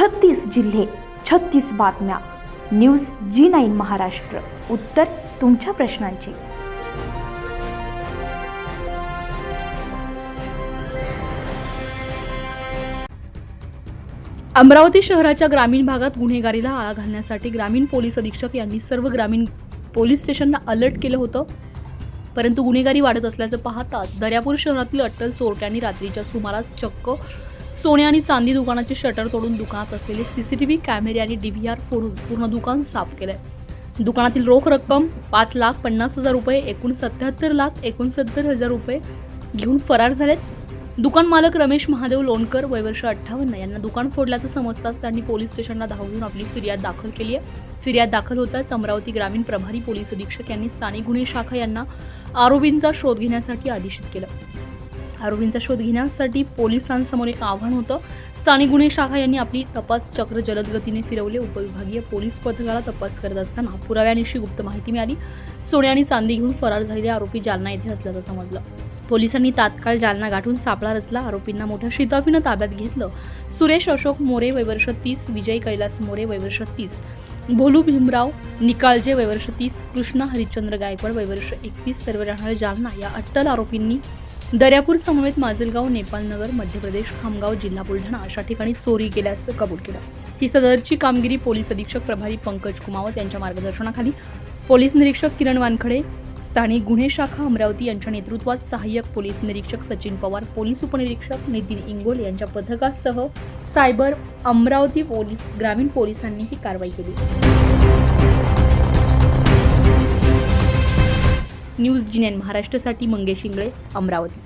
छत्तीस जिल्हे छत्तीस बातम्या. News G nine Maharashtra. उत्तर तुमच्या प्रश्नांची. अमरावती शहराच्या ग्रामीण भागात गुन्हेगारीला आळा घालण्यासाठी ग्रामीण पोलीस अधीक्षक यांनी सर्व ग्रामीण पोलीस स्टेशनला अलर्ट केलं होतं. परंतु गुन्हेगारी वाढत असल्याचं पाहताच दर्यापूर शहरातील अट्टल चोरट्यांनी रात्रीच्या सुमारास चक्क सोने आणि चांदी दुकानाचे शटर तोडून दुकानात असलेले सीसीटीव्ही कॅमेरे आणि डीव्हीआर फोडून पूर्ण दुकान साफ केलंय. दुकानातील रोख रक्कम पाच लाख पन्नास हजार रुपये एकूण सत्याहत्तर लाख एकोणसत्तर हजार रुपये घेऊन फरार झालेत. दुकान मालक रमेश महादेव लोणकर वयवर्ष अठ्ठावन्न यांना दुकान फोडल्याचं समजताच त्यांनी पोलीस स्टेशनला धावून आपली फिर्याद दाखल केली आहे. फिर्याद दाखल होताच अमरावती ग्रामीण प्रभारी पोलीस अधीक्षक यांनी स्थानिक गुन्हे शाखा यांना आरोपींचा शोध घेण्यासाठी आदेशित केलं. आरोपींचा शोध घेण्यासाठी पोलिसांसमोर एक आव्हान होतं. स्थानिक गुन्हे शाखा यांनी आपली तपास चक्र जलद गतीने फिरवले. उपविभागीय पोलीस पथकाला तपास करत असताना पुराव्यानिशी गुप्त माहिती मिळाली. सोने आणि चांदी घेऊन फरार झालेले आरोपी जालना येथे असल्याचं समजलं. पोलिसांनी तात्काळ जालना गाठून सापळा रचला. आरोपींना मोठ्या शिताफीनं ताब्यात घेतलं. सुरेश अशोक मोरे वैवर्ष तीस विजय कैलास मोरे वैवर्ष तीस भोलू भीमराव निकाळजे वैवर्ष तीस कृष्णा हरिश्चंद्र गायकवाड वैवर्ष एकतीस सर्व राहणारे जालना या अट्टल आरोपींनी दर्यापूर समवेत माजलगाव नेपाळनगर मध्य प्रदेश खामगाव जिल्हा बुलढाणा अशा ठिकाणी चोरी केल्याचं कबूल केलं. ही सदरची कामगिरी पोलीस अधीक्षक प्रभारी पंकज कुमावत यांच्या मार्गदर्शनाखाली. पोलीस निरीक्षक किरण वानखडे स्थानिक गुन्हे शाखा अमरावती यांच्या नेतृत्वात सहाय्यक पोलीस निरीक्षक सचिन पवार पोलीस उपनिरीक्षक नितीन इंगोल यांच्या पथकासह सायबर अमरावती पोलीस ग्रामीण पोलिसांनी ही कारवाई केली. न्यूज जिनेन महाराष्ट्रासाठी मंगेश इंगळे अमरावती.